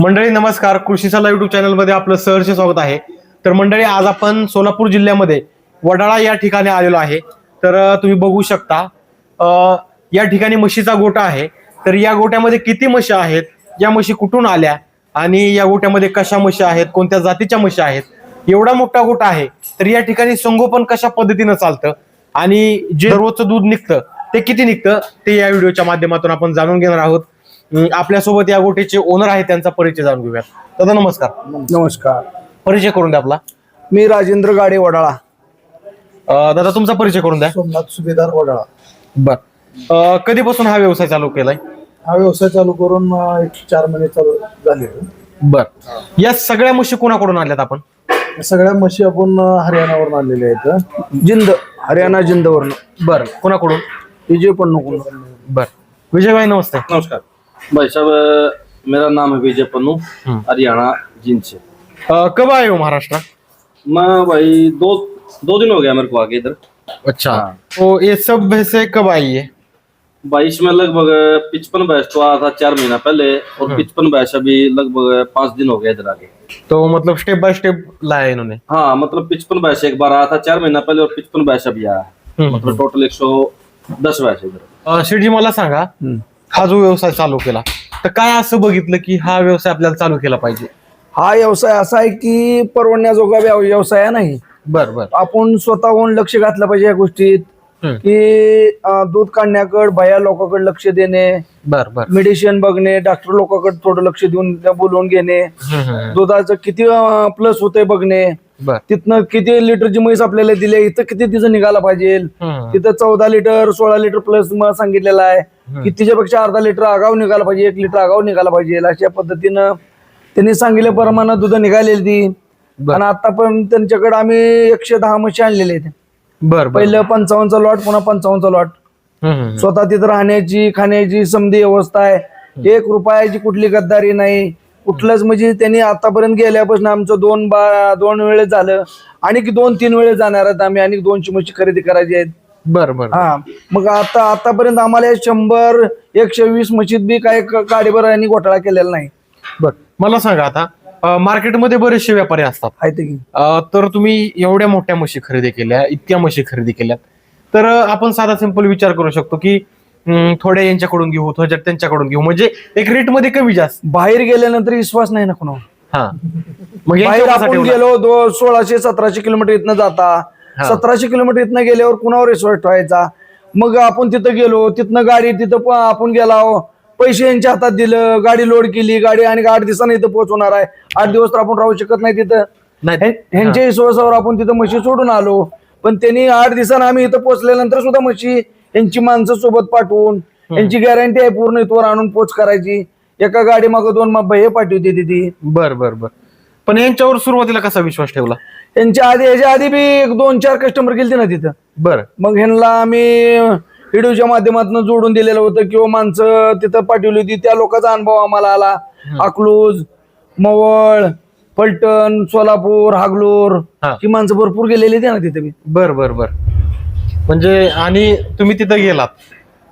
मंडळी नमस्कार. कृषीसाला युट्यूब चॅनलमध्ये आपलं सहर्ष स्वागत आहे. तर मंडळी आज आपण सोलापूर जिल्ह्यामध्ये वडाळा या ठिकाणी आलेलो आहे. तर तुम्ही बघू शकता या ठिकाणी म्हशीचा गोठा आहे. तर या गोट्यामध्ये किती म्हशी आहेत? या म्हशी कुठून आल्या? आणि या गोट्यामध्ये कशा म्हशी आहेत? कोणत्या जातीच्या म्हशी आहेत? एवढा मोठा गोठा आहे. तर या ठिकाणी संगोपन कशा पद्धतीनं चालतं? आणि जे रोजचं दूध निघतं ते किती निघतं? ते या व्हिडिओच्या माध्यमातून आपण जाणून घेणार आहोत. आपल्यासोबत या गोट्याचे ओनर आहे त्यांचा परिचय जाणून घेऊयात. दादा नमस्कार. नमस्कार. परिचय करून द्या आपला. मी राजेंद्र गाडे वडाळा. अं, दादा तुमचा परिचय करून द्या. सोमनाथ सुभेदार वडाळा. बर. अं, कधीपासून हा व्यवसाय चालू केलाय? हा व्यवसाय चालू करून अं, एक चार महिने चालू झाले. बर. या सगळ्या म्हशी कोणाकडून आणल्यात आपण? या सगळ्या म्हशी आपण अं, हरियाणावरून आणलेल्या आहेत. जिंद हरियाणा जिंदवरून. बर. कोणाकडून? विजय पण नको बर. विजयभाई नमस्ते. नमस्कार. भाई साहब मेरा नाम है विजय पन्नू हम्म. हरियाणा जींद से। अं, कब आए हो महाराष्ट्र? मैं भाई दो दो दिन हो गया मेरे को आके इधर। अच्छा हाँ। तो ये सब भैंसे कब आई है भाई इसमें लगभग पिचपन भैंस तो आया था चार महीना पहले और पिचपन भैंस अभी लगभग पाँच दिन हो गया इधर आके तो मतलब स्टेप बाय स्टेप लाया इन्होंने? हाँ मतलब पिचपन भैंस एक बार आया था चार महीना पहले और पिचपन भैंस अभी आया है. मतलब टोटल एक सौ दस भैंस इधर। अं, शेठजी मला सांगा हा जो व्यवसाय चालू केला तर काय असं बघितलं की हा व्यवसाय आपल्याला चालू केला पाहिजे? हा व्यवसाय असा आहे की परवडण्याजोगा व्यव- व्यवसाय नाही. बर बर. आपण स्वतःहून लक्ष घातलं पाहिजे या गोष्टीत हम्म. की अं, दूध काढण्याकडे भया लोकांकडे लक्ष देणे बर बर. मेडिसिन बघणे डॉक्टर लोकांकडे थोडं लक्ष देऊन बोलवून घेणे हम्म, हम्म, दुधाचं किती प्लस होतंय बघणे बर. तिथनं किती लिटरची म्हैस आपल्याला दिली इथं किती तिचं निघाला पाहिजे हम्म, तिथं चौदा लिटर सोळा लिटर प्लस सांगितलेलं आहे. की तिच्यापेक्षा अर्धा लिटर आगाव निघाला पाहिजे एक लिटर आगाव निघाला पाहिजे अशा पद्धतीनं त्यांनी सांगितल्याप्रमाणे दूध निघालेली. ती. आणि आतापर्यंत त्यांच्याकडे आम्ही एकशे दहा म्हशी आणलेले आहेत. बर पहिलं पंचावन्नचा लॉट पुन्हा पंचावन्नचा लॉट. स्वतः तिथं राहण्याची खाण्याची समधी व्यवस्था आहे. एक रुपयाची कुठली गद्दारी नाही. कुठलंच म्हणजे त्यांनी आतापर्यंत गेल्यापासून आमचं दोन बा दोन वेळेस झालं. आणि दोन तीन वेळेस जाणार आहेत आम्ही. आणि दोनशे म्हशी खरेदी करायची आहेत. बर बर. हा मग आता आतापर्यंत आम्हाला शंभर एकशे वीस म्हशीत बी काय गाडीवर यांनी घोटाळा केलेला नाही. बर. मला सांगा आता अं, मार्केटमध्ये बरेचसे व्यापारी असतात. आहे ते की. अं, तर तुम्ही एवढ्या मोठ्या म्हशी खरेदी केल्या इतक्या म्हशी खरेदी केल्या तर अं, आपण साधा सिंपल विचार करू शकतो की हम्म, थोड्या यांच्याकडून घेऊ थोड्या त्यांच्याकडून घेऊ. म्हणजे एक रेटमध्ये कमी जास्त. बाहेर गेल्यानंतर विश्वास नाही ना कोणावर? हा. मग बाहेर आपण? गेलो दो सोळाशे सतराशे किलोमीटर इथनं जाता. सतराशे किलोमीटर इथनं गेल्यावर कुणावर विश्वास ठेवायचा? मग आपण तिथं गेलो तिथनं गाडी तिथं आपण गेलो पैसे यांच्या हातात दिलं गाडी लोड केली गाडी आणि आठ दिवसांनी इथं पोहोचवणार आहे. आठ दिवस तर आपण राहू शकत नाही तिथं. ह्यांच्या विश्वासावर आपण तिथं म्हशी सोडून आलो. पण त्यांनी आठ दिवसानं आम्ही इथं पोहोचल्यानंतर सुद्धा म्हशी यांची माणसं सोबत पाठवून यांची गॅरंटी आहे पूर्ण इथवर आणून पोच करायची. एका गाडी मागं दोन मग हे पाठवते ती बर बर बर. पण यांच्यावर सुरुवातीला कसा विश्वास ठेवला? यांच्या आधी याच्या आधी बी एक दोन चार कस्टमर गेलते ना तिथं. बर. मग ह्यांना आम्ही व्हिडिओच्या माध्यमातून जोडून दिलेलं होतं किंवा माणसं तिथं पाठवली होती. त्या लोकांचा अनुभव आम्हाला आला. अकलूज मवळ पलटण सोलापूर हागलूर हा. ही माणसं भरपूर गेलेली होती ना तिथे बी. बर बर बर. म्हणजे आणि तुम्ही तिथं गेलात.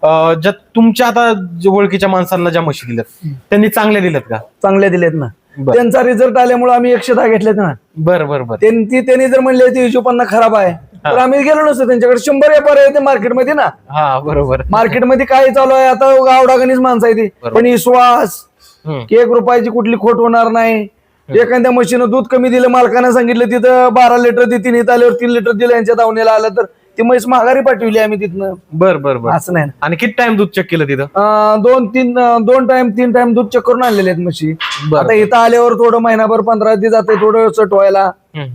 अं, ज्या तुमच्या आता जे ओळखीच्या माणसांना ज्या म्हशी दिल्यात त्यांनी चांगल्या दिल्यात का? चांगल्या दिलेत ना. त्यांचा रिझल्ट आल्यामुळे आम्ही एकशे दहा घेतलेत ना. बर बर बर. त्यांनी त्यांनी जर म्हणले ते हिशोबांना खराब आहे तर आम्ही गेलो नसतो त्यांच्याकडे. शंभर व्यापार आहे ते मार्केटमध्ये ना. हा बरोबर. मार्केटमध्ये काय चालू आहे आता गावडागणीच माणसं आहे ती. पण विश्वास. की एक रुपयाची कुठली खोट होणार नाही. एखाद्या म्हशीनं दूध कमी दिलं मालकानं सांगितलं तिथं बारा लिटर देतील इथं आल्यावर तीन लिटर दिलं यांच्या दावणीला आलं तर ती म्हैस माघारी पाठवली आम्ही तिथनं. बर बर बर. असं नाही ना. आणि किती टाइम दूध चेक केलं तिथं? अं, दोन तीन अं, दोन टाइम तीन टाइम दूध चेक करून आणलेले आहेत म्हशी. बरं. आता इथं आल्यावर थोडं महिनाभर पंधरा दिवस जाते थोडं सट व्हायला हम्म.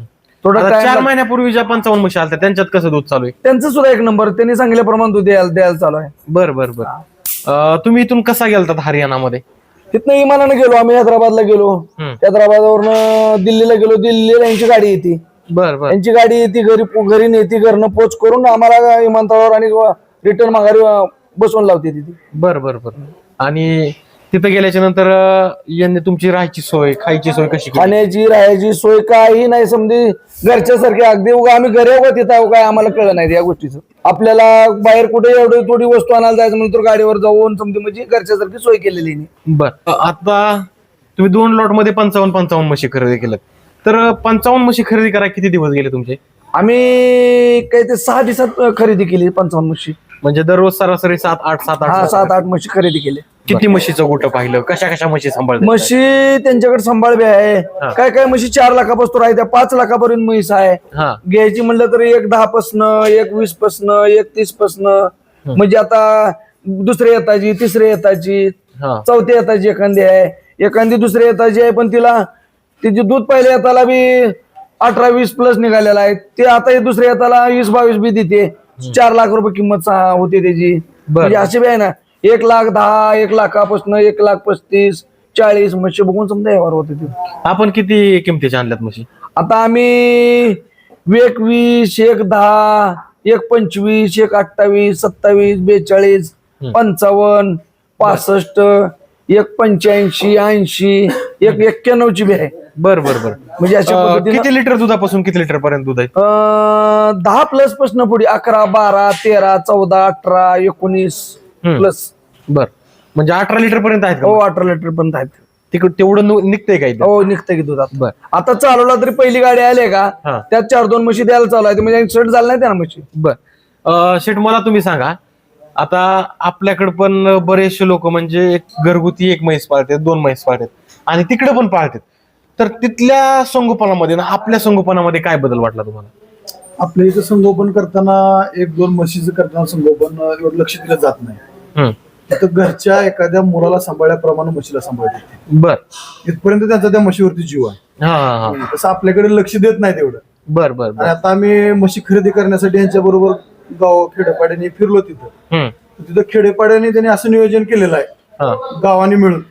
थोडं आता time चार महिन्यापूर्वी ज्या पंचावन्न म्हशी आल्या त्यांच्यात कसं दूध चालू आहे? त्यांचं सुद्धा एक नंबर त्यांनी सांगितल्याप्रमाणे दूध द्यायला द्यायला चालू आहे. बर बर बर. अं, तुम्ही इथून कसा गेलतात हरियाणामध्ये? तिथनं विमानानं गेलो आम्ही हैदराबादला गेलो. हम्म. हैदराबादवरनं दिल्लीला गेलो. दिल्लीला यांची गाडी येते. बर बर. यांची गाडी येते घरी घरी नेते घरनं पोच करून आम्हाला विमानतळावर आणि रिटर्न माघारी बसवून लावते तिथे बर बर बर. आणि तिथं गेल्याच्यानंतर यांनी तुमची राहायची सोय खायची सोय कशी केली? खाण्याची राहायची सोय काही नाही समजी घरच्यासारखी अगदी उगा आम्ही घरी उगा तिथं आहो काय आम्हाला कळलं नाही या गोष्टीचं. आपल्याला बाहेर कुठे एवढी थोडी वस्तू आणायला जायचं म्हणून तर गाडीवर जाऊन समजी म्हणजे घरच्यासारखी सोय केलेली नाही बर. आता तुम्ही दोन लॉटमध्ये पंचावन्न पंचावन्न म्हशी खरेदी केलं तर पंचावन्न म्हशी खरेदी करायला किती दिवस गेले तुमचे? आम्ही काही ते सहा दिवसात खरेदी केली पंचावन्न म्हशी. म्हणजे दररोज सरासरी सात आठ सात हा आठ सात आठ म्हशी खरेदी केली. किती म्हशीचं गोटं पाहिलं? कशा कशा म्हशी सांभाळतात? म्हशी त्यांच्याकडे सांभाळबी आहे. काय काय म्हशी चार लाखापासून आहे त्या पाच लाखापर्यंत म्हैस आहे. हा. घ्यायची म्हणलं तर एक दहा पासनं एक वीस पासनं एक तीस पासनं म्हणजे आता दुसऱ्या येताची तिसऱ्या येताची हा. चौथ्या येताची एखादी आहे. एखादी दुसऱ्या येताची आहे पण तिला तिचे दूध पहिल्या येताला बी अठरा वीस प्लस निघालेला आहे. ते आता हे दुसऱ्या येताला वीस बावीस बी देते. चार लाख रुपये किंमत होते त्याची. म्हणजे अशी बी आहे ना एक लाख दहा एक लाखापासून एक लाख पस्तीस चाळीस म्हशी बघून समजा व्यवहार होते ते. आपण किती किमतीच्या आणल्यात म्हशी? आता आम्ही एक वीस एक दहा एक पंचवीस एक अठ्ठावीस सत्तावीस बेचाळीस पंचावन्न पासष्ट एक पंच्याऐंशी ऐंशी एक एक्क्याण्णवची बी आहे. बर बर बर. म्हणजे अशा अं, पद्धतीनं किती लिटर दुधापासून किती लिटर पर्यंत दूध आहे? अं, दहा प्लसपासून पुढे अकरा बारा तेरा चौदा अठरा एकोणीस हम्म. प्लस बर. म्हणजे अठरा लिटर पर्यंत आहेत हो का अठरा लिटर पर्यंत आहेत. तिकडे तेवढं नु- निघतंय का इथं? हो निघतं की दुधात. बर. आता चालवला तरी पहिली गाडी आली आहे हा. का त्यात चार दोन म्हशी द्यायला चालू आहे म्हणजे सेट झालं नाही त्या म्हशी. बर. शेठ मला तुम्ही सांगा. आता आपल्याकडे पण बरेचसे लोक म्हणजे एक घरगुती एक म्हैस पाळतात दोन म्हैस पाळतात आणि तिकडे पण पाळतात. तर तिथल्या संगोपनामध्ये ना आपल्या संगोपनामध्ये काय बदल वाटला तुम्हाला? आपल्या इथं संगोपन करताना एक दोन म्हशीचं करताना संगोपन एवढं लक्ष दिलं जात नाही. तिथं घरच्या एखाद्या मुलाला सांभाळल्याप्रमाणे म्हशीला सांभाळते बर. इथपर्यंत त्यांचा त्या म्हशीवरती जीव आहे. हा तसं आपल्याकडे लक्ष देत नाही तेवढं बर बर बर. आता आम्ही म्हशी खरेदी करण्यासाठी यांच्या बरोबर गाव खेडेपाड्याने फिरलो तिथं हम्म. तिथं खेडेपाड्याने त्यांनी असं नियोजन केलेलं आहे हा. गावाने मिळून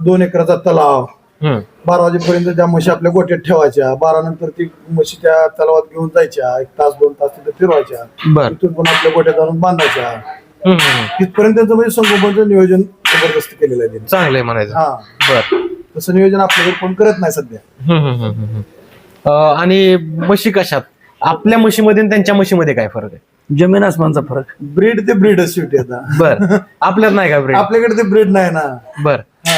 दोन एकराचा तलाव हम्म. बारा वाजेपर्यंत त्या म्हशी आपल्या गोट्यात ठेवायच्या बारा नंतर ती म्हशी त्या तलावात घेऊन जायच्या एक तास दोन तास तिथे फिरवायच्या बर तिथून पण आपल्या गोट्यात आणून बांधायच्या हम्म, हम्म. तिथपर्यंत त्यांचं म्हणजे संगोपनचं नियोजन जबरदस्त केलेलं आहे त्यांनी. चांगलंय म्हणायचं हा बर तसं नियोजन आपल्याकडे कोण करत नाही सध्या हम्म, हम्म, हम्म, हम्म. अं, आणि म्हशी कशात आपल्या म्हशीमध्ये आणि त्यांच्या म्हशीमध्ये काय फरक आहे जमीन आसमानचा फरक. ब्रीड ते ब्रीड शेवटी आता. बर. आपल्यात नाही का ब्रेड? आपल्याकडे ते ब्रीड नाही ना. बर. हा.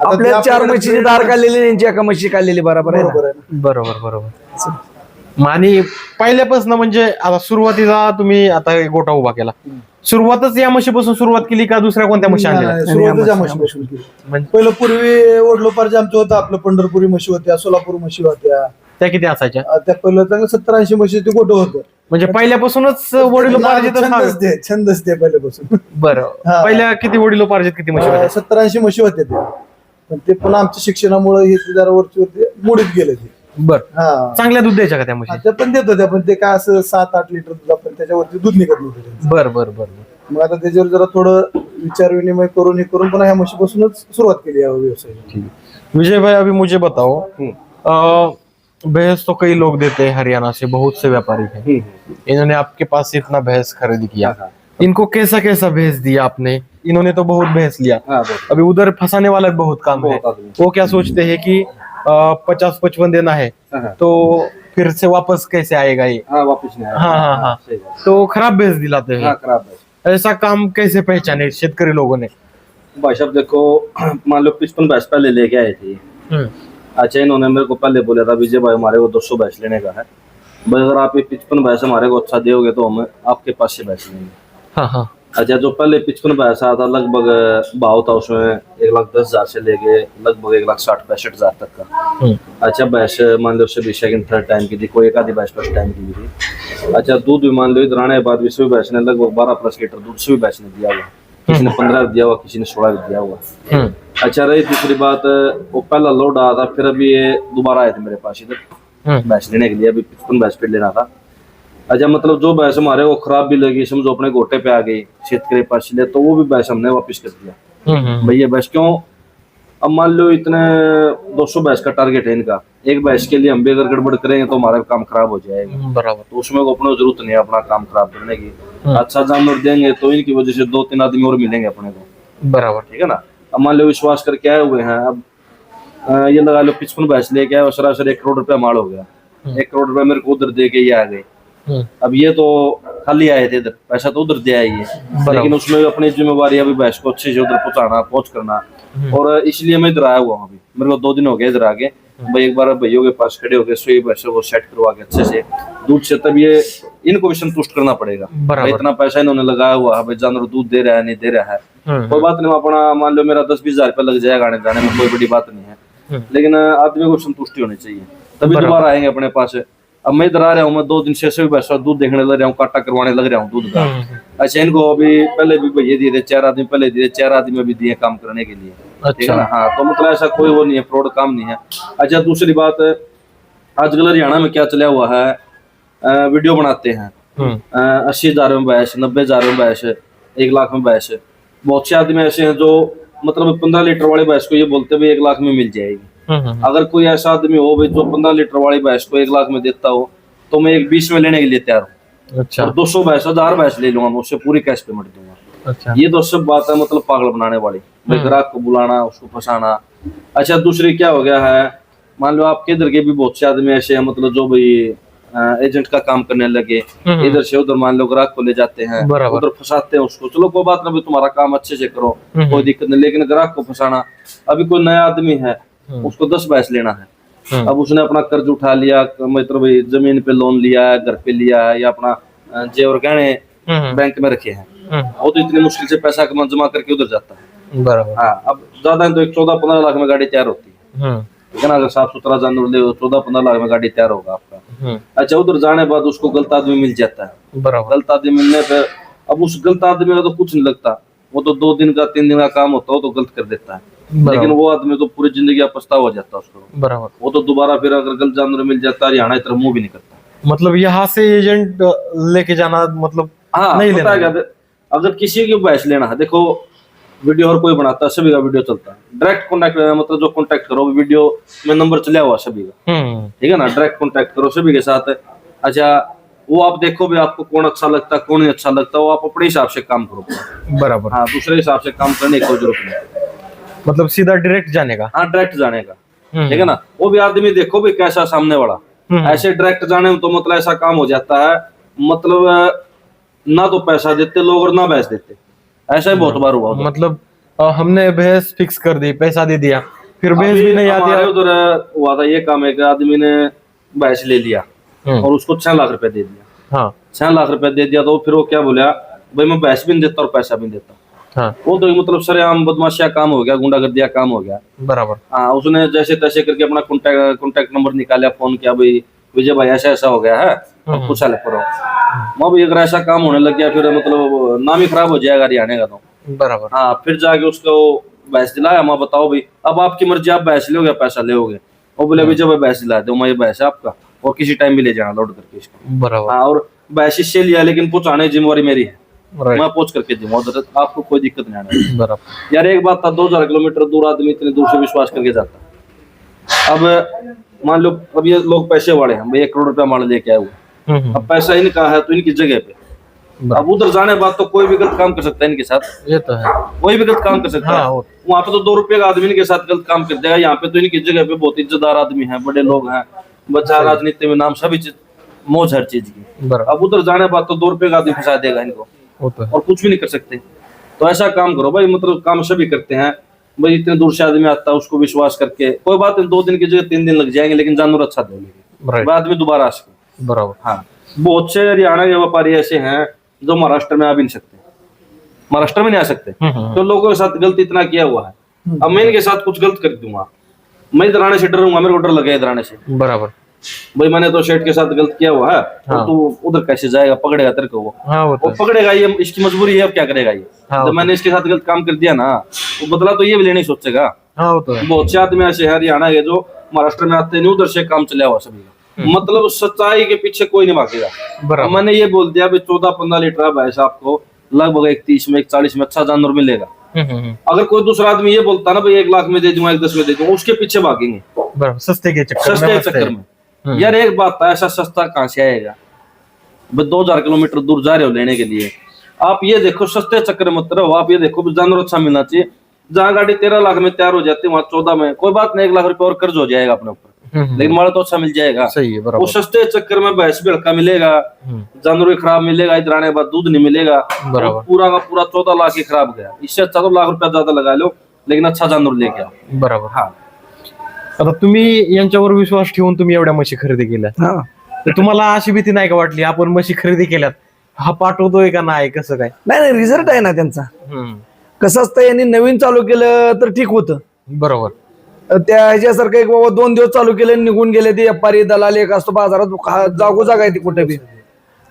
आता ते आपल्या चार आपल्याकडे म्हशीची breed दार काढलेली त्यांची एका म्हशी काढलेली बरोबर आहे ना? बरोबर आहे ना. बरोबर बरोबर. आणि पहिल्यापासून म्हणजे आता सुरुवातीला तुम्ही आता एक गोटा उभा केला. सुरुवातच या म्हशीपासून सुरुवात केली का दुसऱ्या कोणत्या म्हशी नाही, आणल्या? नाही, सुरुवातच या म्हशीपासून केली. म्हणजे पहिलं पूर्वी ओढलोपारचे आमचं होतं आपलं पंढरपुरी म्हशी होत्या सोलापूर म्हशी होत्या. त्या किती असायच्या? अं, त्या पहिलं चांगलं सत्तर ऐंशी म्हशी ते गोटं होतं. म्हणजे पहिल्यापासूनच वडिलोपार्जित छंदच ते छंदच ते पहिल्यापासून. बरं. हा. पहिल्या किती वडिलोपार्जित किती म्हशी होत्या? सत्तर ऐंशी म्हशी होत्या ते पण ते पण आमच्या शिक्षणामुळे हे ते जरा वरची वरती मोडीत गेले ते. बर. हा. चांगल्या दूध द्यायच्या का त्या म्हशी ते पण देत होत्या पण ते काय असं सात आठ लिटर दूध आपण त्याच्यावरती दूध निघत नव्हतं. बर बर बर बर. मग आता त्याच्यावर जरा थोडं विचार विनिमय करून हे करून पुन्हा ह्या म्हशीपासूनच सुरुवात केली या व्यवसायाची विजय भाई अभी मुझे बताओ. अ, भैंस तो कई लोग देते हैं हरियाणा से बहुत से व्यापारी हैं। इन्होंने आपके पास से इतना भैंस खरीद किया। इनको कैसा कैसा भैंस दिया आपने? इन्होंने तो बहुत भैंस लिया। हाँ अभी उधर फंसाने वाला बहुत काम है। वो क्या सोचते हैं कि पचास पचपन देना है हाँ। तो फिर से वापस कैसे आएगा ये? हाँ वापस नहीं हाँ हाँ हाँ। तो खराब भैंस दिलाते हाँ। हैं खराब है ऐसा काम कैसे पहचाने शेतकरी लोगों ने? भाई साहब देखो मान लो पिचपन भैंस पहले लेके आए थे। हम्म, अच्छा इन्होंने मेरे को पहले बोला था विजय भाई हमारे को दो सौ भैंस लेने का है। भाई अगर आप ये पिचपन भैंस हमारे को अच्छा दोगे तो हम आपके पास से भैंस लेंगे। हाँ हाँ। अच्छा जो पहले पिचपन भैंस आया था लगभग भाव था उसमें एक लाख दस हज़ार से लेके लगभग एक लाख साठ पैंसठ हज़ार तक का। हम्म, अच्छा भैंस मान लो उससे भी सेकंड थर्ड टाइम की थी कोई एक आधी भैंस फ़र्स्ट टाइम की भी थी। अच्छा दूध भी मान लो इधर आने के बाद भी सभी भैंस ने लगभग बारह प्लस लीटर दूध सभी भैंस ने दिया हुआ। किसी ने पंद्रह दिया हुआ किसी ने सोलह भी दिया हुआ। हम्म, अच्छा रही दूसरी बात वो पहला लोड आया था फिर अभी ये दोबारा आए थे मेरे पास इधर हम्म, भैंस लेने के लिए अभी पचपन भैंस फिर लेना था। अच्छा मतलब जो भैंस हमारे वो खराब भी लगी समझो अपने गोटे पे आ गई शेतकरी पास ले तो वो भी भैंस हमने वापस कर दिया। हम्म, हम्म, भैया भैंस क्यों? अब मान लो इतने 200 भैंस का टारगेट है इनका एक भैंस के लिए हम भी अगर गड़बड़ करेंगे तो हमारा काम खराब हो जाएगा। बराबर। तो उसमें अपने ज़रूरत नहीं है अपना काम खराब करने की। अच्छा जानवर देंगे तो इनकी वजह से दो तीन आदमी और मिलेंगे अपने को। बराबर। ठीक है ना? अब मान लो विश्वास करके आए हुए हैं अब ये लगा लो पिचपन भैंस लेके आए सरासर एक करोड़ रुपया माल हो गया। एक करोड़ रुपया मेरे को उधर दे के ये आ गए हम्म, अब ये तो खाली आए थे इधर पैसा तो उधर दिया ही है लेकिन उसमें भी अपनी जिम्मेवारी अभी भैंस को अच्छे से उधर पहुंचाना पहुँच करना। और इसलिए मैं इधर आया हुआ हूँ अभी। मेरे को दो दिन हो गए इधर आके। भाई एक बार भैया के पास खड़े हो गए सोई भैंसों को सेट करवा के अच्छे से दूध से तब ये इनको भी संतुष्ट करना पड़ेगा। इतना पैसा इन्होंने लगाया हुआ है जानवर दूध दे रहा है नहीं दे रहा है। हम्म, कोई बात नहीं अपना मान लो मेरा दस बीस हज़ार रुपया लग जाएगा आने जाने में कोई बड़ी बात नहीं है। हम्म। लेकिन आदमी को संतुष्टि होनी चाहिए। तभी दोबारा आएँगे अपने पास। अब मैं इधर आ रहा हूँ मैं दो दिन से भी बैठा दूध देखने लग रहा हूँ काटा करवाने लग रहा हूँ दूध का। हम्म, अच्छा इनको अभी पहले भी भैया दिए थे चार आदमी पहले दिए चार आदमी अभी दिए काम करने के लिए। ठीक है तो मतलब ऐसा कोई वो नहीं है फ्रॉड काम नहीं है। अच्छा दूसरी बात आजकल हरियाणा में क्या चला हुआ है वीडियो बनाते हैं। हम्म, अस्सी हज़ार में भैंस नब्बे हज़ार में भैंस एक लाख में भैंस बहुत से आदमी ऐसे हैं जो मतलब पंद्रह लीटर वाली भैंस को ये बोलते हुए एक लाख में मिल जाएगी। हम्म, हम्म, अगर कोई ऐसा आदमी हो भाई जो पंद्रह लीटर वाली भैंस को एक लाख में देता हो तो मैं एक बीस में लेने के लिए तैयार हूँ। अच्छा। दो सौ भैंस हज़ार भैंस ले लूँगा मैं उससे पूरी कैश पेमेंट दूँगा। अच्छा। ये तो सब बात है मतलब पागल बनाने वाली। ग्राहक को बुलाना उसको फंसाना। अच्छा दूसरी क्या हो गया है? मान लो आपके इधर के भी बहुत से आदमी ऐसे हैं मतलब जो भाई एजेंट का काम करने लगे। हम्म, इधर से उधर मान लो ग्राहक को ले जाते हैं। उधर फंसाते हैं उसको। चलो कोई बात ना भाई तुम्हारा काम अच्छे से करो हम्म। कोई दिक्कत नहीं। लेकिन ग्राहक को फंसाना अभी कोई नया आदमी है उसको दस भैंस लेना है। हम्म। अब उसने अपना कर्ज उठा लिया मतलब भाई ज़मीन पे लोन लिया है घर पे लिया है या अपना जेवर गहने हम्म, बैंक में रखे हैं। हम्म, वो तो इतनी मुश्किल से पैसा कमा जमा करके उधर जाता है। बराबर। हाँ अब ज़्यादा तो एक चौदह पंद्रह लाख में गाड़ी तैयार होती है। हम्म, ठीक है ना अगर साफ़ सुथरा जानवर ले चौदह पंद्रह लाख में गाड़ी तैयार होगा आपका। हम्म, अच्छा उधर जाने बाद उसको गलत आदमी मिल जाता है। बराबर। गलत आदमी मिलने पे अब उस गलत आदमी का तो कुछ नहीं लगता। वो तो दो दिन का तीन दिन का काम होता है वो तो गलत कर देता है। लेकिन वो आदमी तो पूरी ज़िंदगी का पछतावा हो जाता है उसको। बराबर। वो तो दोबारा फिर अगर गलत जानवर मिल जाता है हरियाणा तरफ़ मुँह भी नहीं करता। मतलब यहाँ से एजेंट लेके जाना मतलब हाँ नहीं लेना क्या अगर किसी की भैंस लेना है देखो वीडियो हर कोई बनाता है सभी का वीडियो चलता है। डायरेक्ट कॉन्टेक्ट मतलब जो कॉन्टेक्ट करो वीडियो में नंबर चला हुआ सभी का। हम्म, ठीक है ना? डायरेक्ट कॉन्टेक्ट करो सभी के साथ। अच्छा वो आप देखो भी आपको कौन अच्छा लगता है कौन नहीं अच्छा लगता है वो आप अपने हिसाब से काम करो। बराबर। हाँ दूसरे हिसाब से काम करने की कोई ज़रूरत नहीं। मतलब सीधा डायरेक्ट जाने का? हाँ डायरेक्ट जाने का। हम्म, ठीक है ना? वो भी आदमी देखो भी कैसा सामने वाला। हम्म, ऐसे डायरेक्ट जाने में तो मतलब ऐसा काम हो जाता है। मतलब ना तो पैसा देते लोग और ना भैंस देते। ऐसा ही बहुत बार हुआ उधर। मतलब अ, हमने भैंस फिक्स कर दी पैसा दे दिया। फिर भैंस अभी भी नहीं आती हमारे उधर हुआ था ये काम है कि आदमी ने भैंस ले लिया हम्म, और उसको छह लाख रुपए दे दिया। हाँ। छह लाख रुपए दे दिया तो फिर वो क्या बोला भाई मैं भैंस भी नहीं देता और पैसा भी नहीं देता। हाँ। वो तो मतलब सरेआम बदमाशिया काम हो गया गुंडागर्दिया काम हो गया। बराबर। हाँ उसने जैसे तैसे करके अपना कॉन्टेक्ट कॉन्टेक्ट नंबर निकाला फोन किया भाई विजय भाई ऐसा ऐसा हो गया है अब पूछा ले पड़ो मैं भाई अगर ऐसा काम होने लग गया फिर मतलब नाम ही खराब हो जाएगा हरियाणा का तो। बराबर। हाँ फिर जाके उसको भैंस दिलाया मैं बताओ भाई अब आपकी मर्ज़ी आप भैंस लोगे पैसा लोगे। वो बोले विजय भाई भैंस दिला दो मैं ये भैंस है आपका और किसी टाइम भी ले जाना लोड करके इसको। बराबर। हाँ और भैंस इससे लिया लेकिन पहुँचाने की जिम्मेवारी मेरी है। मैं पहुँच करके दूँगा उधर आपको कोई दिक्कत नहीं आना बराबर। यार एक बात था दो हज़ार किलोमीटर दूर आदमी इतने दूर से विश्वास करके जाता। अब मान लो अब ये लोग पैसे वाले हैं भाई एक करोड़ रुपया मान लेके आए हुए हम्म, हम्म, अब पैसा इनका है तो इनकी जगह पे। अब उधर जाने बाद तो कोई भी गलत काम कर सकता है इनके साथ। ये तो है। कोई भी गलत काम कर सकता हाँ, है। वहाँ पे तो दो रुपए का आदमी इनके साथ गलत काम कर देगा यहाँ पे तो इनकी जगह पे बहुत इज्जतदार आदमी है बड़े लोग हैं बच्चा राजनीति में नाम सभी चीज़ मौज हर चीज़ की। अब उधर जाने बाद तो दो रुपए का आदमी फंसा देगा इनको। तो और कुछ भी नहीं कर सकते। तो ऐसा काम करो भाई मतलब काम सभी करते हैं। भाई इतने दूर से आदमी आता है उसको विश्वास करके। कोई बात नहीं दो दिन की जगह तीन दिन लग जाएँगे लेकिन जानवर अच्छा दे लेंगे राइट भाई आदमी दोबारा आ सके बराबर। हाँ। बहुत से हरियाणा के व्यापारी ऐसे हैं जो महाराष्ट्र में आ भी नहीं सकते। महाराष्ट्र में नहीं आ सकते। हम्म, हम्म, तो लोगों के साथ गलत इतना किया हुआ है। अब मैं इनके साथ कुछ गलत कर दूँगा। मैं इधर आने से डरूँगा मेरे को डर लगे इधर आने से। बराबर। भाई मैंने तो शेठ के साथ गलत किया हुआ है। हाँ। तो उधर कैसे जाएगा पकड़ेगा तेरे को वो। हाँ वो तो वो पकड़ेगा ये इसकी मजबूरी है अब क्या करेगा ये? हाँ, जब मैंने इसके साथ गलत काम कर दिया ना वो बदला तो ये भी लेने सोचेगा। हाँ वो तो बहुत से आदमी ऐसे हरियाणा के जो महाराष्ट्र में आते नहीं उधर से काम चला हुआ सभी मतलब सच्चाई के पीछे कोई नहीं भागेगा। मैंने ये बोल दिया चौदह पंद्रह लीटर भैंस आपको लगभग एक तीस में एक चालीस में अच्छा जानवर मिलेगा। हम्म, हम्म, हम्म, अगर कोई दूसरा आदमी ये बोलता ना भाई एक लाख में दे दूँगा एक दस में दे दूँगा उसके पीछे भागेंगे। सस्ते के चक्कर सस्ते चक्कर में। यार एक बात था ऐसा सस्ता कहाँ से आएगा? दो हज़ार किलोमीटर दूर जा रहे हो लेने के लिए। आप ये देखो सस्ते चक्कर में मत रहो। आप ये देखो जानवर अच्छा मिलना चाहिए। जहाँ गाड़ी तेरह लाख में तैयार हो जाती है वहाँ चौदह में। कोई बात नहीं एक लाख रुपए और कर्ज हो जाएगा अपने ऊपर। हम्म। लेकिन माल तो अच्छा मिल जाएगा। सही है वो सस्ते चक्कर में भैंस भी हल्का मिलेगा। हम्म, जानवर भी खराब मिलेगा इधर आने के बाद दूध नहीं मिलेगा। बराबर। पूरा का पूरा चौदह लाख ही खराब गया। इससे अच्छा तो लाख रुपया ज़्यादा लगा लो लेकिन अच्छा जानवर लेके आओ। बरोबर। हाँ। आता तुम्ही यांच्यावर विश्वास ठेवून तुम्ही एवढ्या म्हशी खरेदी केल्या. हा. तर तुम्हाला अशी भीती नाही का वाटली? आपण म्हशी खरेदी केल्यात. हा पाठवतोय का नाही? कसं काय? नाही नाही रिझल्ट आहे ना त्यांचा. हम्म, कसं असतं यांनी नवीन चालू केलं तर ठीक होतं. बरोबर. त्या ह्याच्यासारखं एक बाबा दोन दिवस चालू केले आणि निघून गेले ते व्यापारी दलाल एक असतो बाजारात हा जागोजाग आहे ती कुठे बी.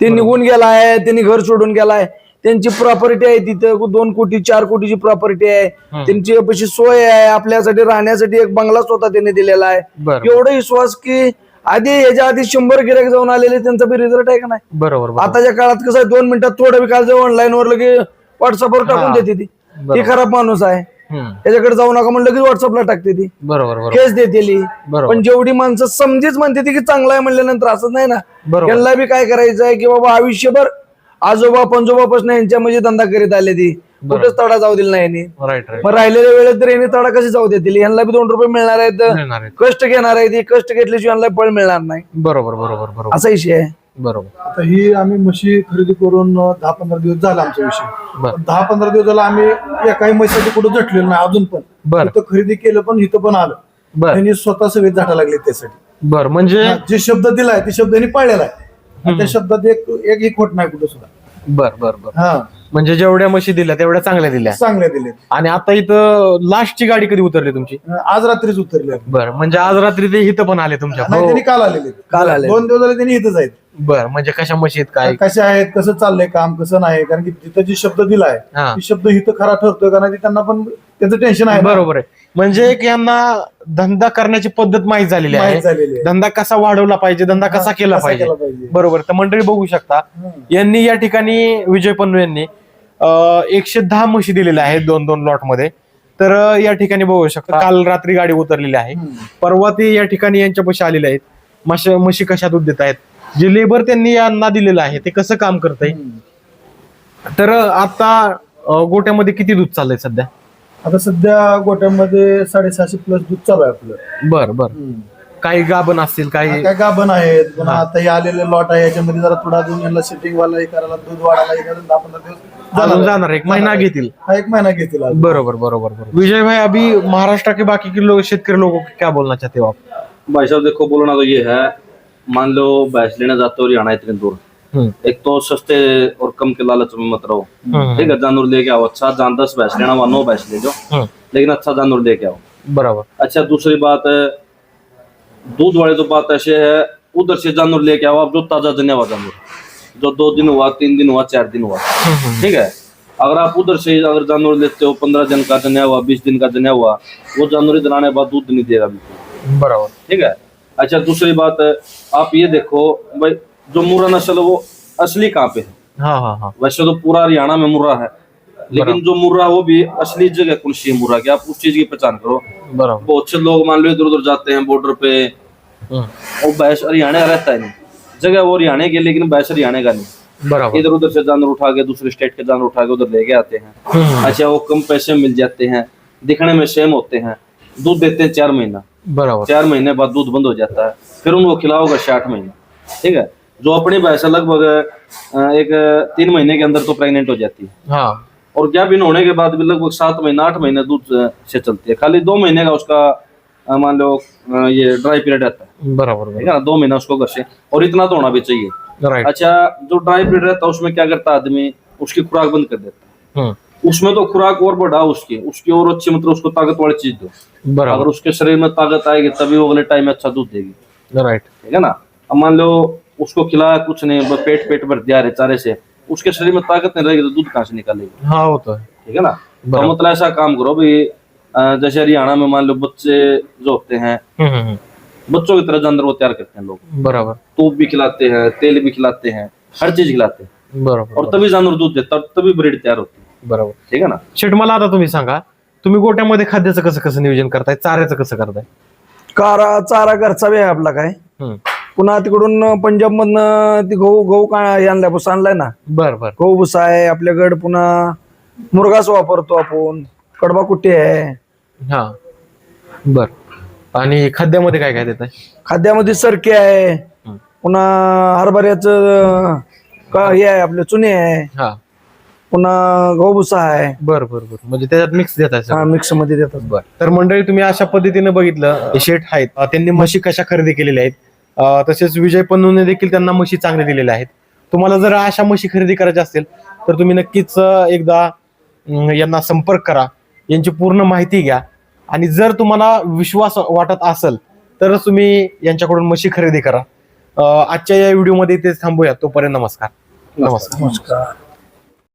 ते निघून गेलाय त्यांनी घर सोडून गेलाय. त्यांची प्रॉपर्टी आहे तिथं. दोन कोटी चार कोटीची प्रॉपर्टी आहे. त्यांची पशी सोय आहे. आपल्यासाठी राहण्यासाठी एक बंगला स्वतः त्यांनी दिलेला आहे. एवढा विश्वास की आधी याच्या आधी शंभर गिरायक जाऊन आलेले त्यांचा बी रिझल्ट आहे का नाही? बरोबर. आताच्या काळात कसं आहे दोन मिनिटात थोडं बी काळ ऑनलाईन वर लगे व्हॉट्सअपवर टाकून. देते ती. ती खराब माणूस आहे. त्याच्याकडे जाऊ नका म्हणलं की व्हॉट्सअपला टाकते ती. बरोबर केस देतेली बरोबर. पण जेवढी माणसं समजीच म्हणते ती की चांगला आहे म्हणल्यानंतर असंच नाही ना. त्यांना बी काय करायचं आहे की बाबा आयुष्यभर आजोबा पंजोबापासून यांच्या म्हणजे धंदा करीत आले ती. कुठेच तडा जाऊ दिला नाही यांनी. राईट राईट मग राहिलेल्या वेळेत तर यांनी तडा कशी जाऊ देतील? यांना बी दोन रुपये मिळणार आहेत. मिळणार आहेत. कष्ट घेणार आहे ती कष्ट घेतल्याशिवाय यांना फळ मिळणार नाही. बरोबर बरोबर बरोबर. असा विषय आहे. बरोबर. आता ही आम्ही म्हशी खरेदी करून दहा पंधरा दिवस झाला आमचा विषय. बर. पण दहा पंधरा दिवस झाला आम्ही एकाही म्हशीसाठी कुठं झटलेलो नाही अजून पण. बर. इथं खरेदी केलं पण इथं पण आलं. बर. त्यांनी स्वतः सगळे झाटा लागले त्यासाठी. बर म्हणजे? हा, जे शब्द दिलाय ते शब्द त्यांनी पाळलेला आहे. त्या शब्दात एक एक खोट नाही कुठं सुद्धा. बर बर बर. हा. म्हणजे जेवढ्या म्हशी दिल्या तेवढ्या चांगल्या दिल्या. चांगले दिले आणि आता इथं लास्टची गाडी कधी उतरली तुमची? आज रात्रीच उतरले बर म्हणजे आज रात्री ते इथं पण आले तुमच्या. नाही त्यांनी काल आलेले. काल आले. दोन दिवस झाले त्यांनी इथंच आहेत. बर म्हणजे कशा म्हशी आहेत काय? कसे आहेत कसं चाललंय काम कसं नाही कारण की तिथं जी शब्द दिलाय हा. ती शब्द इथं खरा ठरतोय कारण की त्यांना पण त्यांचं टेन्शन आहे ना. बरोबर आहे. म्हणजे एक यांना धंदा करण्याची पद्धत माहीत झालेली माहीत आहे झालेली आहे. धंदा कसा वाढवला पाहिजे धंदा कसा केला कसा पाहिजे. केला पाहिजे. बरोबर तर मंडळी बघू शकता. यांनी या ठिकाणी विजय पन्नू यांनी अं, एकशे दहा म्हशी दिलेल्या आहेत दोन दोन लॉटमध्ये. तर अं, या ठिकाणी बघू शकता काल रात्री गाडी उतरलेली आहे. परवा ते या ठिकाणी यांच्या पैसे आलेले आहेत. म्हशी म्हशी कशा दूध देत आहेत. जे लेबर त्यांनी यांना दिलेलं आहे ते कसं काम करतंय. तर अं, आता अं, गोट्यामध्ये किती दूध चाललंय सध्या? आता सध्या गोट्यामध्ये साडेसहाशे प्लस दूध चालू आहे आपलं. बर बर. काही गाभण असतील काही काय गाभण आहेत पुन्हा आता हे आलेले लॉट आहे याच्यामध्ये जरा थोडा अजून यांना सेटिंग वाला हे करायला दूध वाढायला हे करायला दहा पंधरा दिवस अजून जाणार एक महिना घेतील. हा एक महिना घेतील अजून. बरोबर बरोबर बरोबर. विजय भाई अभी महाराष्ट्र के बाकी के लोग शेतकरी लोगों को क्या बोलना चाहते हो आप? भाई साहब देखो बोलना तो ये है। मान लो भैंस लेने जाते हो हरियाणा इतने दूर। एक तो सस्ते और कम के लालच में मत रहो। हम्म, ठीक है जानवर लेके आओ। अच्छा जान दस भैंस लेना वहाँ नौ भैंस ले जाओ। हम्म, लेकिन अच्छा जानवर लेके आओ। बरोबर। अच्छा दूसरी बात है दूध वाले तो बात ऐसे है उधर से जानवर लेके आओ आप जो ताज़ा जन्या हुआ जानवर जो दो दिन हुआ तीन दिन हुआ चार दिन हुआ। ठीक है? अगर आप उधर से अगर जानवर लेते हो पंद्रह दिन का जन्या हुआ बीस दिन का जन्या हुआ वो जानवर इधर आने बाद दूध नहीं देगा बिल्कुल। बरोबर। ठीक है? अच्छा दूसरी बात है आप ये देखो भाई जो मुर्रा नस्ल है वो असली कहाँ पे है? हाँ हाँ हाँ। वैसे तो पूरा हरियाणा में मुर्रा है लेकिन जो मुर्रा है वो भी असली जगह कौन सी है मुर्रा की? आप उस चीज़ की पहचान करो। बहुत से लोग मान लो इधर उधर जाते हैं बॉर्डर पे। हम्म, और भैंस हरियाणा रहता है नहीं। जगह वो हरियाणा की लेकिन भैंस हरियाणा का नहीं। इधर उधर से जानवर उठा के दूसरे स्टेट के जानवर उठा के उधर लेके आते हैं। हम्म, अच्छा वो कम पैसे में मिल जाते हैं। दिखने में सेम होते हैं। दूध देते हैं चार महीना। बरोबर। चार महीने बाद दूध बंद हो जाता है। फिर उनको खिलाओगे साठ महीने। ठीक है? जो अपनी भैंस है लगभग एक तीन महीने के अंदर तो प्रेग्नेंट हो जाती है। हाँ। और क्या बिन होने के बाद भी लगभग सात महीने आठ महीने दूध से चलती है। खाली दो महीने का उसका मान लो ये ड्राई पीरियड रहता है। बरोबर है ना? दो महीना उसको घर से। और इतना तो होना भी चाहिए। अच्छा जो ड्राई पीरियड रहता है उसमें क्या करता है आदमी? उसकी खुराक बंद कर देता है। हम्म, उसमें तो खुराक और बढ़ाओ उसकी। उसकी और अच्छी मतलब उसको ताकत वाली चीज़ दो। अगर उसके शरीर में ताकत आएगी तभी वो अगले टाइम में अच्छा दूध देगी। राइट ठीक है ना? अब मान लो उसको खिलाया कुछ नहीं बस पेट पेट भर दिया रहे चारे से। उसके शरीर में ताकत नहीं रहेगी तो दूध कहाँ से निकालेगी? हाँ होता है। ठीक है ना? तो। मतलब ऐसा काम करो भाई जैसे हरियाणा में मान लो बच्चे जो होते हैं हम्म, हम्म, हम्म, बच्चों की तरह जानवर वो तैयार करते हैं लोग। बरोबर। तूप भी खिलाते हैं तेल भी खिलाते हैं हर चीज खिलाते हैं। बरोबर और तभी जानवर दूध देता है और तभी ब्रीड तैयार होती है। बरोबर। ठीक है ना? शेट मला आता तुम्ही सांगा तुम्ही गोट्यामध्ये खाद्याचं कसं कसं नियोजन करताय चाऱ्याचं कसं करताय? कारा चारा घरचा आहे आपला काय? हम्म, पुन्हा तिकडून पंजाब मधनं ती गहू गहू काय आणलाय भुसा आणलाय ना? बर बर. गहू भुसा आहे आपल्याकडे पुन्हा मुरगास वापरतो आपण. कडबा कुट्टी आहे. हा. बर. आणि खाद्यामध्ये काय काय देत आहे खाद्यामध्ये सरके आहे. पुन्हा हरभऱ्याचं का हे आहे आपलं चुने आहे. हा. पुन्हा गहूभुसा आहे. बर बर बर. म्हणजे त्याच्यात मिक्स देत आहे हा मिक्समध्ये देतात. बर. तर मंडळी तुम्ही अशा पद्धतीने बघितलं शेठ आहेत. त्यांनी म्हशी कशा खरेदी केलेल्या आहेत? तसेच विजय पन्नूने देखील त्यांना म्हशी चांगल्या दिलेल्या आहेत. तुम्हाला जर अशा म्हशी खरेदी करायच्या असतील तर तुम्ही नक्कीच एकदा यांना संपर्क करा. यांची पूर्ण माहिती घ्या. आणि जर तुम्हाला विश्वास वाटत असेल तरच तुम्ही यांच्याकडून म्हशी खरेदी करा. आजच्या या व्हिडिओमध्ये इथेच थांबूया. तोपर्यंत नमस्कार. नमस्कार. नमस्कार.